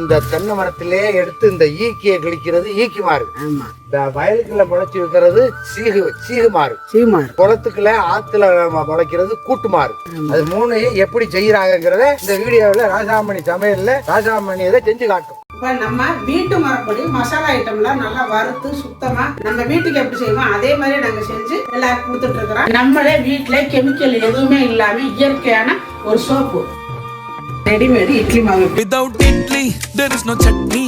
இந்த தென்னை மரத்திலே எடுத்து இந்த ஈக்கியை கிழிக்கிறது ஈக்கி மாறு. இந்த வயலுக்குள்ள முளைச்சி வைக்கிறது சீகு சீகு மாறு. சீமார் குளத்துக்குள்ள ஆத்துல முளைக்கிறது கூட்டு மாறு. அது மூணையும் எப்படி செய்யறாங்கிறத இந்த வீடியோவில் ராஜாமணி சமையல்ல ராஜாமணி இதை செஞ்சு காட்டும். இப்போ நம்ம வீட்டு மரப்படி மசாலா ஐட்டம்லாம் நல்லா வறுத்து சுத்தமா நம்ம வீட்டுக்கு எப்படி செய்வோம் அதே மாதிரி நாங்க செஞ்சு எல்லாருக்கும் கொடுத்துட்டு இருக்கிறோம். நம்மளே வீட்டுல கெமிக்கல் எதுவுமே இல்லாம இயற்கையான ஒரு soap ரெடிமேடு இட்லி மாவு Without idli, there is no chutney.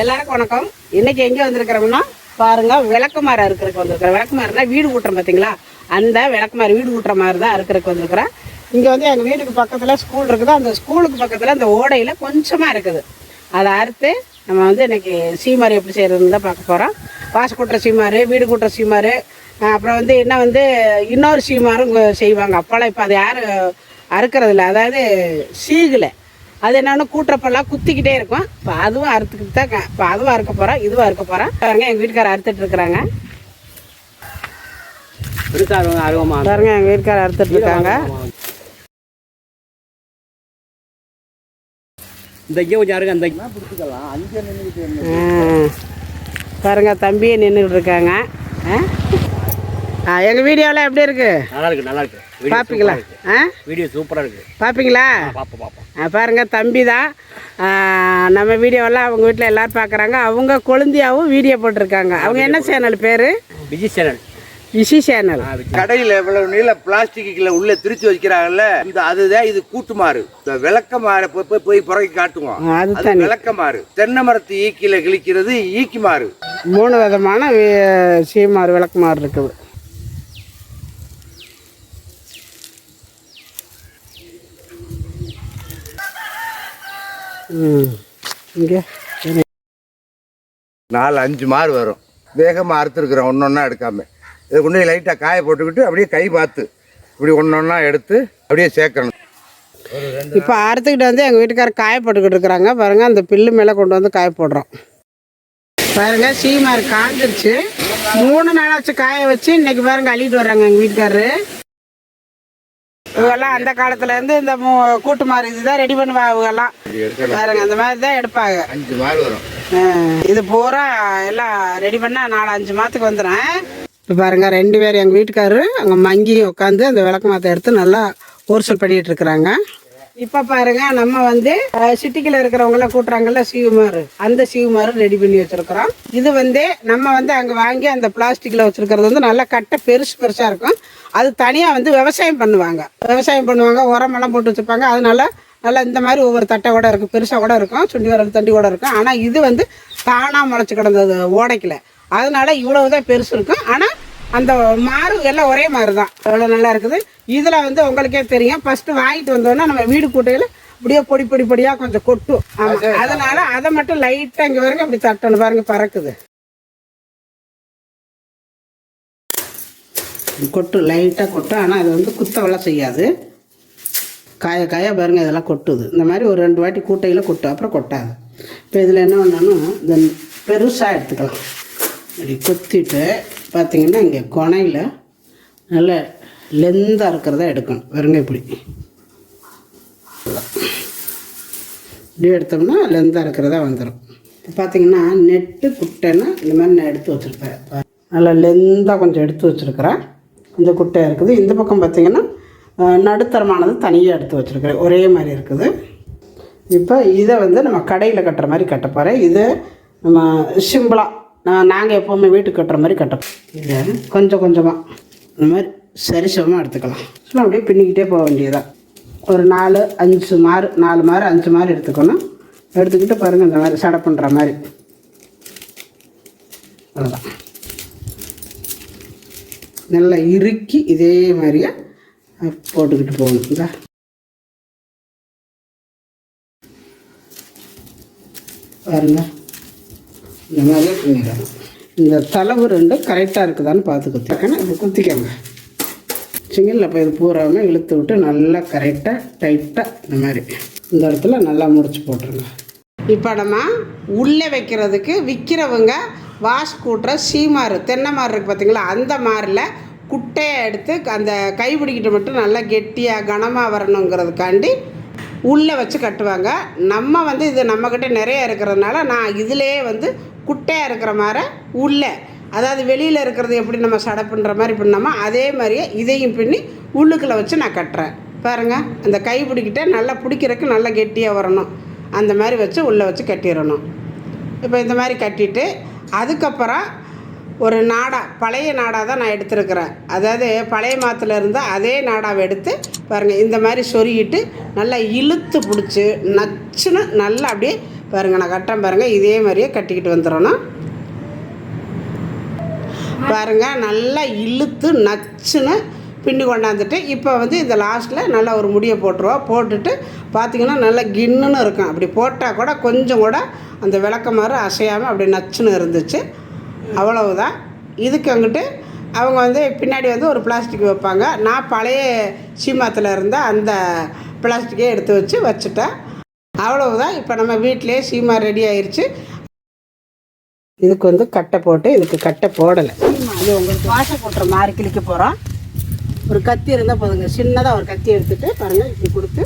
எல்லாருக்கும் வணக்கம். இன்னைக்கு எங்க வந்திருக்கிறோம்னா பாருங்க விளக்குமாறு அறுக்கிறதுக்கு வந்திருக்கிறோம். விளக்குமாறுனா வீடு கூட்டுறோம் பார்த்தீங்களா அந்த விளக்குமாறு வீடு கூட்டுற மாதிரி தான் அறுக்கிறதுக்கு வந்திருக்கிறேன் இங்கே வந்து எங்கள் வீட்டுக்கு பக்கத்தில் ஸ்கூல் இருக்குது. அந்த ஸ்கூலுக்கு பக்கத்தில் அந்த ஓடையில் கொஞ்சமாக இருக்குது. அதை அறுத்து நம்ம வந்து இன்னைக்கு சீமாறு எப்படி செய்யறதுன்னு தான் பார்க்க போகிறோம் வாச கூட்டுற சீமாறு வீடு கூட்டுற சீமாறு அப்புறம் வந்து என்ன வந்து இன்னொரு சீமாரும் செய்வாங்க. அப்போல்லாம் இப்போ அது யாரும் அறுக்கிறது இல்லை அதாவது சீகலை. அது என்னன்னு கூட்டுறப்பெல்லாம் குத்திக்கிட்டே இருக்கும். இப்போ அதுவும் அறுத்துக்கிட்டு தான் இப்போ அதுவும் அறுக்க போகிறோம் இதுவும் அறுக்க போகிறோம் பாருங்க எங்கள் வீட்டுக்காரர் அறுத்துட்டு இருக்கிறாங்க. பாருங்க எங்கள் வீட்டுக்காரர் அறுத்துட்டு இருக்காங்க. இந்த கொஞ்சம் அந்த. பாருங்க தம்பியை நின்றுட்டு இருக்காங்க. எங்கள் வீடியோலாம் எப்படி இருக்கு? நல்லா இருக்கு நல்லா இருக்கு. பார்ப்பீங்களா ஆ. வீடியோ சூப்பரா இருக்கு. பார்ப்பீங்களா பாப்போம் பாப்போம். ஆ, பாருங்க தம்பி தான். நம்ம வீடியோவெல்லாம் அவங்க வீட்டில் எல்லாரும் பார்க்குறாங்க அவங்க கொழுந்தியாவும் வீடியோ போட்டிருக்காங்க. அவங்க என்ன சேனல் பேர்? விஜய் சேனல். விஷி சேனல். கடையில் இவ்வளவு நீள பிளாஸ்டிக்ல உள்ள திரிச்சு வைக்கிறாங்கல்ல இந்த அதுதான் இது கூட்டு மாறு இந்த விளக்க மாறு போய் போய் போய் புறக்கி காட்டுவோம். ஆ, அது அது விளக்க மாறு தென்னை மரத்து ஈக்கில கிழிக்கிறது ஈக்கி மாறு மூணு விதமான சீமாறு விளக்குமாறு இருக்குது. இங்கே. நாலு அஞ்சு மாறு வரும். வேகமா அறுத்துருக்குறோம் ஒன்னொன்னா எடுக்காம. இதை கொண்டு போய் லைட்டா காய போட்டுக்கிட்டு அப்படியே கை பார்த்து இப்படி ஒன்னொன்னா எடுத்து அப்படியே சேர்க்கணும். இப்போ அறுத்துக்கிட்டு வந்து எங்கள் வீட்டுக்காரர் காய போட்டுக்கிட்டு இருக்கிறாங்க. பாருங்க அந்த பில்லு மேலே கொண்டு வந்து காய போடுறோம். பாருங்க சீமாறு காஞ்சிருச்சு. மூணு நாளாச்சு காய வச்சு. இன்னைக்கு பாருங்க அள்ளிட்டு வர்றாங்க எங்கள் வீட்டுக்காரரு. இவங்கெல்லாம் அந்த காலத்துல இருந்து இந்த கூட்டு மாறு இதுதான் ரெடி பண்ணுவா இவங்கெல்லாம். பாருங்க அந்த மாதிரி தான் எடுப்பாங்க. அஞ்சு மாறு வரும். இது பூரா எல்லாம் ரெடி பண்ணா நாலு அஞ்சு மாதத்துக்கு வந்துடும். இப்போ பாருங்க ரெண்டு பேர் எங்கள் வீட்டுக்காரரு அங்கே மங்கியும் உட்காந்து அந்த விளக்கு மாற்ற எடுத்து நல்லா ஊர்சல் பண்ணிட்டு இருக்கிறாங்க. இப்போ பாருங்க நம்ம வந்து சிட்டிக்கில் இருக்கிறவங்களாம் கூட்டுறாங்கல்ல சீவுமாறு. அந்த சீவுமாறு ரெடி பண்ணி வச்சிருக்கிறோம். இது வந்து நம்ம வந்து அங்கே வாங்கி அந்த பிளாஸ்டிக்கில் வச்சிருக்கிறது வந்து நல்லா கட்டை பெருசு பெருசாக இருக்கும். அது தனியாக வந்து விவசாயம் பண்ணுவாங்க. விவசாயம் பண்ணுவாங்க உரமெல்லாம் போட்டு வச்சுருப்பாங்க. அதனால நல்லா இந்த மாதிரி ஒவ்வொரு தட்டை கூட இருக்கும் பெருசாக கூட இருக்கும் சுண்டி வரல் தண்டி கூட இருக்கும். ஆனால் இது வந்து தானாக முளைச்சி கிடந்தது ஓடைக்கல அதனால இவ்வளவுதான் பெருசு இருக்கும். ஆனால் அந்த மாறு எல்லாம் ஒரே மாதிரி தான் அவ்வளோ நல்லா இருக்குது? இதில் வந்து உங்களுக்கே தெரியும். ஃபஸ்ட்டு வாங்கிட்டு வந்தோன்னா நம்ம வீடு கூட்டையில் அப்படியே பொடி பொடி பொடியாக கொஞ்சம் கொட்டும். ஆமாம் அதனால அதை மட்டும் லைட்டாக இங்கே வரைக்கும் அப்படி தட்டணும் பாருங்க பறக்குது. கொட்டு லைட்டாக கொட்டும். ஆனால் அது வந்து குத்தவெல்லாம் செய்யாது. காய காய பாருங்க இதெல்லாம் கொட்டுது. இந்த மாதிரி ஒரு ரெண்டு வாட்டி கூட்டையில் கொட்டும். அப்புறம் கொட்டாது. இப்போ இதில் என்ன பண்ணணும் இந்த பெருசாக எடுத்துக்கலாம். இப்படி கொத்திட்டு பார்த்தீங்கன்னா இங்கே கொனையில் நல்ல லெந்தாக இருக்கிறத எடுக்கணும். பாருங்க இப்படி. இப்படி எடுத்தோம்னா லெந்தாக இருக்கிறதா வந்துடும் இப்போ பார்த்தீங்கன்னா நெட்டு குட்டைன்னா இந்த மாதிரி நான் எடுத்து வச்சுருப்பேன். நல்லா லெந்தாக கொஞ்சம் எடுத்து வச்சுருக்கிறேன். இந்த குட்டை இருக்குது. இந்த பக்கம் பார்த்திங்கன்னா நடுத்தரமானது தனியாக எடுத்து வச்சுருக்கிறேன். ஒரே மாதிரி இருக்குது. இப்போ இதை வந்து நம்ம கடையில் கட்டுற மாதிரி கட்ட போகிறேன் இது நம்ம சிம்பிளாக நான் நாங்கள் எப்போவுமே வீட்டுக்கு கட்டுற மாதிரி கட்டுறோம். இதை கொஞ்சம் கொஞ்சமாக இந்த மாதிரி சரிசமமாக எடுத்துக்கலாம். சும்மா அப்படியே பின்னிக்கிட்டே போக வேண்டியதான் ஒரு நாலு அஞ்சு மாறு நாலு மாறு அஞ்சு மாறு எடுத்துக்கணும். எடுத்துக்கிட்டு பாருங்கள் இந்த மாதிரி சடை பண்ணுற மாதிரி. அவ்வளோதான் நல்லா இறுக்கி இதே மாதிரியே போட்டுக்கிட்டு போகணும். இந்த. பாருங்கள் இந்த மாதிரியே பின்னிடணும் இந்த தளவு ரெண்டும் கரெக்டாக இருக்குதான்னு பார்த்து குத்திக்கணும் இது குத்திக்கோங்க. சிங்கிள் போய் இது பூராமே இழுத்து விட்டு நல்லா கரெக்டாக டைட்டாக இந்த மாதிரி. இந்த இடத்துல நல்லா முடிச்சு போட்டுருங்க. இப்போ நம்ம உள்ளே வைக்கிறதுக்கு விற்கிறவங்க வாஷ் கூட்டுற சீமாறு தென்னை மாறு இருக்குது பார்த்தீங்களா அந்த மாரில் குட்டையை எடுத்து அந்த கைப்பிடிக்கிட்டு மட்டும் நல்லா கெட்டியாக கனமாக வரணுங்கிறதுக்காண்டி உள்ளே வச்சு கட்டுவாங்க. நம்ம வந்து இது நம்மக்கிட்ட நிறைய இருக்கிறதுனால நான் இதிலேயே வந்து குட்டையாக இருக்கிற மாதிரி உள்ளே அதாவது வெளியில் இருக்கிறது எப்படி நம்ம சடை பின்னுற மாதிரி பின்னோமோ அதே மாதிரியே இதையும் பின்னி உள்ளுக்குள்ளே வச்சு நான் கட்டுறேன். பாருங்கள் அந்த கை பிடிக்கிட்டே நல்லா பிடிக்கிறதுக்கு நல்லா கெட்டியாக வரணும். அந்த மாதிரி வச்சு உள்ளே வச்சு கட்டிடணும். இப்போ இந்த மாதிரி கட்டிட்டு அதுக்கப்புறம் ஒரு நாடா பழைய நாடாக தான் நான் எடுத்திருக்கிறேன். அதாவது பழைய மாத்துல இருந்தால் அதே நாடாவை எடுத்து பாருங்கள் இந்த மாதிரி சொருகிட்டு நல்லா இழுத்து பிடிச்சி நச்சுன்னு நல்லா அப்படியே பாருங்கள் நான் கட்டுறேன் பாருங்கள் இதே மாதிரியே கட்டிக்கிட்டு வந்துடணும். பாருங்கள் நல்லா இழுத்து நச்சுன்னு பின்னி கொண்டாந்துட்டு இப்போ வந்து இந்த லாஸ்ட்டில் நல்லா ஒரு முடியை போட்டுருவோம் போட்டுட்டு பார்த்திங்கன்னா நல்லா கின்னுன்னு இருக்கும். அப்படி போட்டால் கூட கொஞ்சம் கூட அந்த விளக்கமாறு அசையாமல் அப்படி நச்சுன்னு இருந்துச்சு. அவ்வளவுதான். இதுக்கு வந்துட்டு அவங்க வந்து பின்னாடி வந்து ஒரு பிளாஸ்டிக் வைப்பாங்க. நான் பழைய சீமாத்தில் இருந்தால் அந்த பிளாஸ்டிக்கே எடுத்து வச்சு வச்சுட்டேன். அவ்வளவுதான். இப்போ நம்ம வீட்டிலே சீமா ரெடி ஆயிடுச்சு இதுக்கு வந்து கட்டை போட்டு இதுக்கு கட்டை போடலை. இது உங்களுக்கு வாசை போட்டுற மாதிரி கிளிக்க போகிறோம் ஒரு கத்தி இருந்தால் போதுங்க. சின்னதாக ஒரு கத்தி எடுத்துகிட்டு பாருங்கள் இப்படி கொடுத்து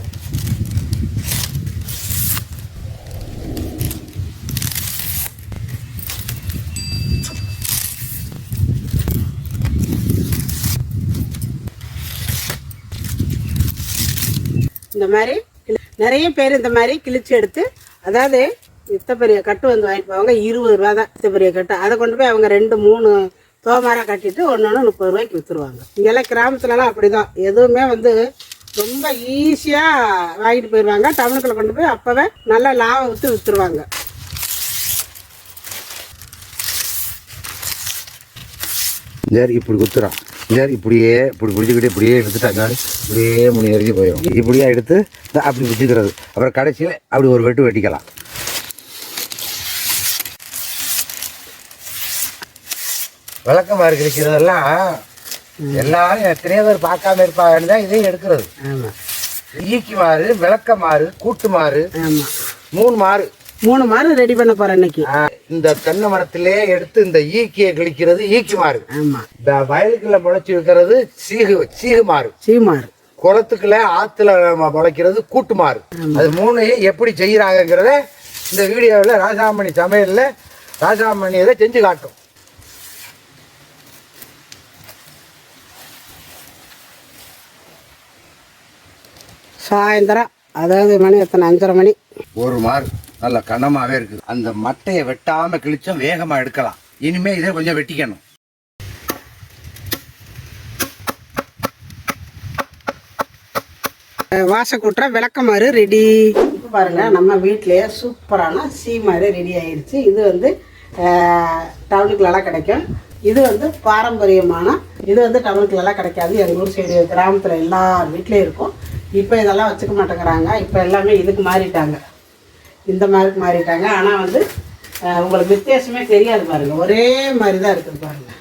இந்த மாதிரி நிறைய பேர் இந்த மாதிரி கிழிச்சு எடுத்து அதாவது இத்த பெரிய கட்டு வந்து வாங்கிட்டு போவாங்க. இருபது ரூபா தான் இத்த பெரிய கட்டு. அதை கொண்டு போய் அவங்க ரெண்டு மூணு தோமாராக கட்டிட்டு ஒன்று ஒன்று முப்பது ரூபாய்க்கு விற்றுருவாங்க இங்கெல்லாம் கிராமத்துலலாம் அப்படி தான் எதுவுமே வந்து ரொம்ப ஈஸியாக வாங்கிட்டு போயிடுவாங்க டவுனுக்குள்ள கொண்டு போய் அப்போவே நல்லா லாபம் விற்று விற்றுருவாங்க சரி இப்படி குத்துறான். சரி இப்படியே இப்படி பிடிச்சிக்கிட்டு இப்படியே எடுத்துட்டாங்க இப்படியே முனி எரிஞ்சு போயிடும் இப்படியே எடுத்து அப்படி பிடிச்சிக்கிறது. அப்புறம் கடைசியில் அப்படி ஒரு வெட்டு வெட்டிக்கலாம். விளக்கமாறு கிடைக்கிறதெல்லாம் எல்லாரும் எத்தனையோ பேர் பார்க்காம இருப்பாங்கன்னு தான் இதையும் எடுக்கிறது. ஈக்கி மாறு விளக்கமாறு கூட்டு மாறு மூணு மாறு. மூணு மாதம் ரெடி பண்ண போகிறேன் இன்னைக்கு. இந்த தென்னை மரத்திலே எடுத்து இந்த ஈக்கியை கிழிக்கிறது ஈக்கி மாறு இந்த வயலுக்குள்ள முளைச்சி இருக்கிறது சீகு சீகு மாறு சீமார் குளத்துக்குள்ள ஆத்துல முளைக்கிறது கூட்டு மாறு அது மூணையும் எப்படி செய்யறாங்கிறத இந்த வீடியோவில் ராஜாமணி சமையல்ல ராஜாமணி இதை செஞ்சு காட்டும். சாயந்தரம் அதாவது மணி எத்தனை? அஞ்சரை மணி. ஒரு மாறு நல்ல கனமாவே இருக்குது. அந்த மட்டையை வெட்டாம கிழிச்சும் வேகமா எடுக்கலாம். இனிமே இதை கொஞ்சம் வெட்டிக்கணும். வாச கூட்டுற விளக்கமாறு ரெடி இப்போ பாருங்க நம்ம வீட்டிலேயே சூப்பரான சீமாறு ரெடி ஆயிடுச்சு. இது வந்து டவுனுக்குள்ளலாம் கிடைக்கும். இது வந்து பாரம்பரியமான இது வந்து டவுனுக்குள்ளலாம் கிடைக்காது. எங்கள் ஊர் சைடு கிராமத்தில் எல்லார் வீட்லேயும் இருக்கும். இப்போ இதெல்லாம் வச்சுக்க மாட்டேங்கிறாங்க. இப்போ எல்லாமே இதுக்கு மாறிட்டாங்க. இந்த மாதிரி மாறிட்டாங்க. ஆனால் வந்து உங்களுக்கு வித்தியாசமே தெரியாது பாருங்கள் ஒரே மாதிரி தான் இருக்குது பாருங்கள்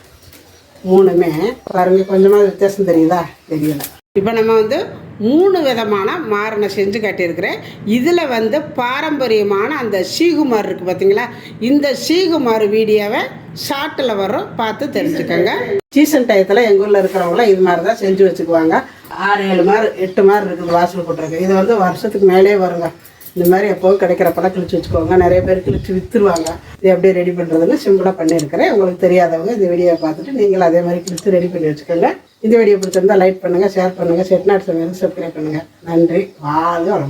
மூணுமே பாருங்கள் கொஞ்சமாக வித்தியாசம் தெரியுதா? தெரியல. இப்போ நம்ம வந்து மூணு விதமான மாறனை செஞ்சு காட்டியிருக்கிறேன். இதில் வந்து பாரம்பரியமான அந்த சீகுமார் இருக்குது பார்த்தீங்களா இந்த சீகுமார் வீடியோவை ஷார்ட்டில் வரும் பார்த்து தெரிஞ்சுக்கோங்க. சீசன் டயத்தில் எங்கள் ஊரில் இருக்கிறவங்களாம் இது மாதிரி தான் செஞ்சு வச்சுக்குவாங்க. ஆறு ஏழு மாறு எட்டு மாறு இருக்குது வாசல் போட்டிருக்கு. இது வந்து வருஷத்துக்கு மேலே வருங்க. இந்த மாதிரி எப்போவும் கிடைக்கிறப்பெல்லாம் கிழிச்சு வச்சுக்கோங்க. நிறைய பேர் கிழிச்சு விற்றுருவாங்க இது எப்படி ரெடி பண்ணுறதுன்னு சிம்பிளாக பண்ணியிருக்கிறேன். உங்களுக்கு தெரியாதவங்க இந்த வீடியோவை பார்த்துட்டு நீங்களும் அதே மாதிரி கிழிச்சு ரெடி பண்ணி வச்சுக்கோங்க. இந்த வீடியோ பிடிச்சிருந்தா லைக் பண்ணுங்கள் ஷேர் பண்ணுங்கள் செட்நாட் சமையல் சப்ஸ்கிரைப் பண்ணுங்கள் நன்றி. வாழ்க வளமுடன்.